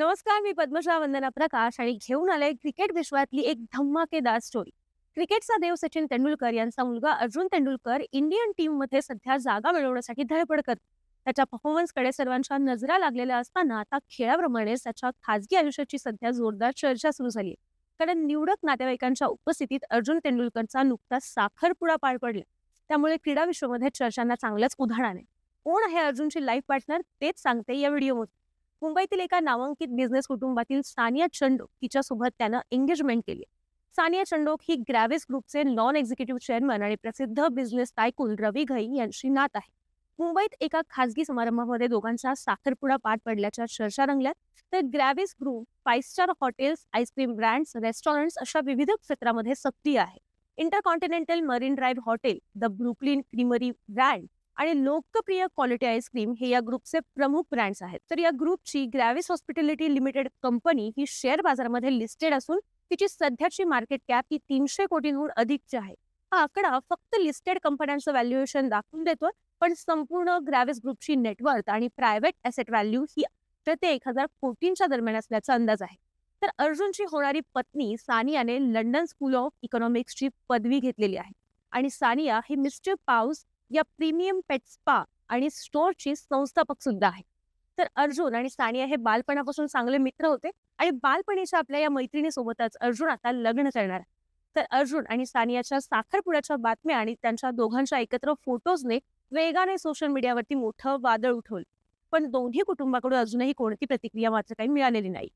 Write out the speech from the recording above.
नमस्कार मी पद्मश्रा वंदना प्रकाश आणि घेऊन आले क्रिकेट विश्वातली एक धमाकेदार स्टोरी क्रिकेटचा देव सचिन तेंडुलकर यांचा मुलगा अर्जुन तेंडुलकर इंडियन टीममध्ये सध्या जागा मिळवण्यासाठी धडपड करतो. त्याच्या परफॉर्मन्सकडे सर्वांच्या नजरा लागलेल्या असताना आता खेळाप्रमाणे त्याच्या खासगी आयुष्याची सध्या जोरदार चर्चा सुरू झाली कारण निवडक नातेवाईकांच्या उपस्थितीत अर्जुन तेंडुलकरचा नुकताच साखरपुडा पार पडला. त्यामुळे क्रीडा विश्वामध्ये चर्चांना चांगलंच उधाण आहे कोण आहे अर्जुनची लाईफ पार्टनर तेच सांगते या व्हिडिओमध्ये मुंबईतील एका नामांकित बिझनेस कुटुंबातील सानिया चंडोक तिच्यासोबत त्यानं एंगेजमेंट केली. सानिया चंडोक ही ग्रॅव्हिस ग्रुपचे नॉन एक्झिक्युटिव्ह चेअरमन आणि प्रसिद्ध बिझनेस टायकून रवी घई यांची नात आहे. मुंबईत एका खासगी समारंभामध्ये दोघांचा साखरपुडा पाठ पडल्याच्या चर्चा रंगल्यात तर Gravis group five star hotels ice cream brands restaurants अशा विविध क्षेत्रामध्ये सक्रिय आहे. InterContinental Marine Drive hotel the Brooklyn Creamery brand आणि लोकप्रिय क्वालिटी आईस्क्रीम हे या ग्रुपचे प्रमुख ब्रँड्स आहेत. तर या ग्रुपची ग्रॅव्हिस हॉस्पिटॅलिटी लिमिटेड कंपनी ही शेअर बाजारामध्ये लिस्टेड असून तिची सध्याची मार्केट कॅप ही तीनशे कोटींहून अधिकची आहे. हा आकडा फक्त लिस्टेड कंपन्यांचं व्हॅल्युएशन दाखवून देतोय पण संपूर्ण ग्रॅव्हिस ग्रुपची नेटवर्थ आणि प्रायव्हेट ॲसेट व्हॅल्यू ही तर ते एक हजार कोटींच्या दरम्यान असल्याचा अंदाज आहे. तर अर्जुनची होणारी पत्नी सानियाने लंडन स्कूल ऑफ इकॉनॉमिक्सची पदवी घेतलेली आहे. आणि सानिया ही मिस्टर पाऊस या प्रीमियम पेट स्पा आणि स्टोअरची संस्थापक सुद्धा आहे तर अर्जुन आणि सानिया हे बालपणापासून चांगले मित्र होते आणि बालपणीच्या आपल्या या मैत्रिणीसोबतच अर्जुन आता लग्न करणार आहे. तर अर्जुन आणि सानियाच्या साखरपुड्याच्या बातम्या आणि त्यांच्या दोघांच्या एकत्र फोटोजने वेगाने सोशल मीडियावरती मोठं वादळ उठवलं. पण दोन्ही कुटुंबाकडून अजूनही कोणती प्रतिक्रिया मात्र काही मिळालेली नाही.